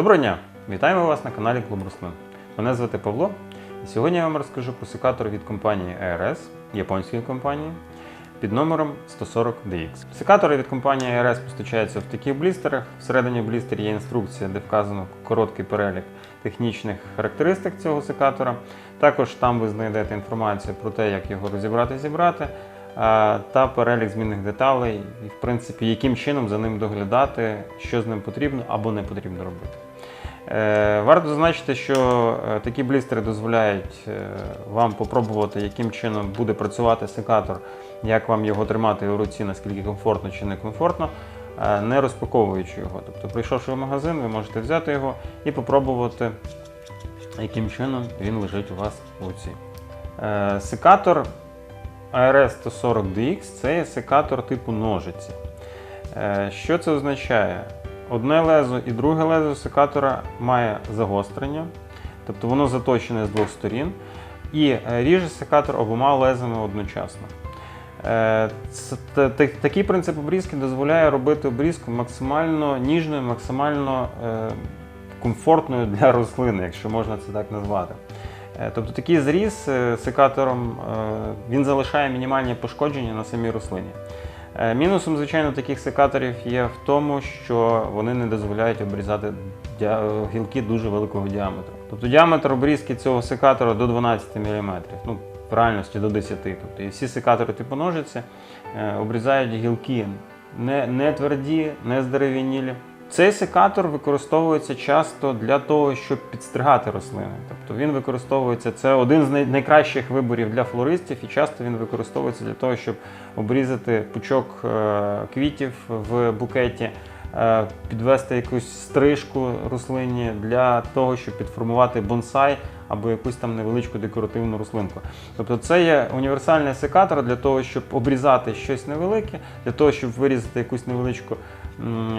Доброго дня! Вітаємо вас на каналі Клуб Рослин. Мене звати Павло. І сьогодні я вам розкажу про секатор від компанії ARS, японської компанії, під номером 140DX. Секатори від компанії ARS постачаються в таких блістерах. Всередині блістер є інструкція, де вказано короткий перелік технічних характеристик цього секатора. Також там ви знайдете інформацію про те, як його розібрати зібрати. Та перелік змінних деталей, і в принципі, яким чином за ним доглядати, що з ним потрібно або не потрібно робити. Е, Варто зазначити, що е, такі блістери дозволяють е, вам попробувати, яким чином буде працювати секатор, як вам його тримати у руці, наскільки комфортно чи не комфортно, е, не розпаковуючи його. Тобто, прийшовши в магазин, ви можете взяти його і попробувати, яким чином він лежить у вас у руці. Секатор ARS 140DX це секатор типу ножиці. Що це означає? Одне лезо і друге лезо секатора має загострення, тобто воно заточене з двох сторін, і е, ріже секатор обома лезами одночасно. Е, Такий принцип обрізки дозволяє робити обрізку максимально ніжною, максимально е, комфортною для рослини, якщо можна це так назвати. Тобто такий зріз секатором він залишає мінімальні пошкодження на самій рослині. Е, Мінусом, звичайно, таких секаторів є в тому, що вони не дозволяють обрізати гілки дуже великого діаметру. Тобто діаметр обрізки цього секатора до 12 мм, ну, в реальності до 10 Тобто, і всі секатори типу ножиці е, обрізають гілки не, не тверді, не здерев'янілі. Цей секатор використовується часто для того, щоб підстригати рослини. Тобто він використовується, це один з найкращих виборів для флористів, і часто він використовується для того, щоб обрізати пучок е, квітів в букеті, підвести якусь стрижку рослині для того, щоб підформувати бонсай або якусь там невеличку декоративну рослинку. Тобто це є універсальний секатор для того, щоб обрізати щось невелике, для того, щоб вирізати якусь невеличку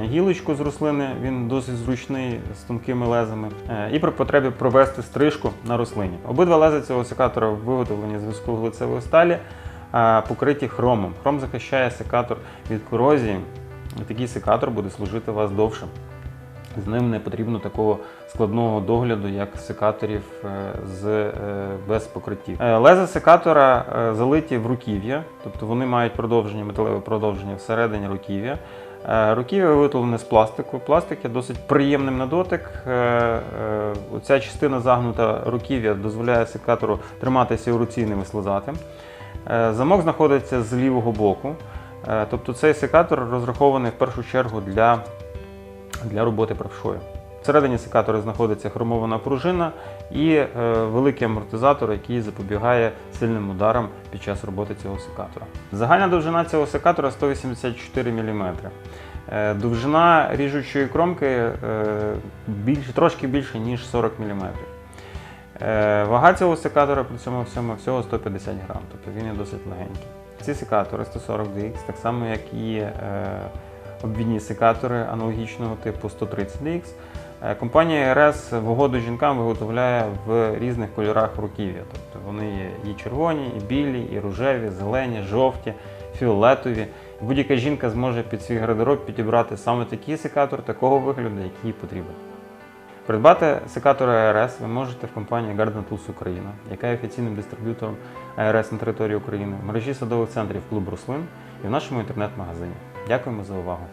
гілочку з рослини, він досить зручний з тонкими лезами, е, і при потребі провести стрижку на рослині. Обидва лези цього секатора виготовлені з високоглицевої сталі, е, покриті хромом. Хром захищає секатор від корозії, і такий секатор буде служити вас довше. З ним не потрібно такого складного догляду, як секаторів е, з, е, без покриттів. Е, Леза секатора залиті в руків'я, тобто вони мають продовження, металеве продовження всередині руків'я. Руків'я виготовлене з пластику. Пластик є досить приємним на дотик. Оця частина загнута руків'я дозволяє секатору триматися у руці і не вислизати. Замок знаходиться з лівого боку. Е, Тобто цей секатор розрахований в першу чергу для для роботи правшою. Всередині секатора знаходиться хромована пружина і е, великий амортизатор, який запобігає сильним ударам під час роботи цього секатора. Загальна довжина цього секатора 184 мм. Е, довжина ріжучої кромки більше, трошки більше, ніж 40 мм. Вага цього секатора при цьому всьому всього 150 грам, тобто він є досить легенький. Ці секатори 140DX, так само як і е, обвідні секатори аналогічного типу 130DX. Е, Компанія RS в угоду жінкам виготовляє в різних кольорах руків'я. Тобто вони є і червоні, і білі, і рожеві, зелені, жовті, фіолетові. Будь-яка жінка зможе під свій гардероб підібрати саме такий секатор, такого вигляду, який їй потрібен. Придбати секатори АРС ви можете в компанії Garden Tools Україна, яка є офіційним дистриб'ютором АРС на території України, в мережі садових центрів Клуб Рослин і в нашому інтернет-магазині. Дякуємо за увагу!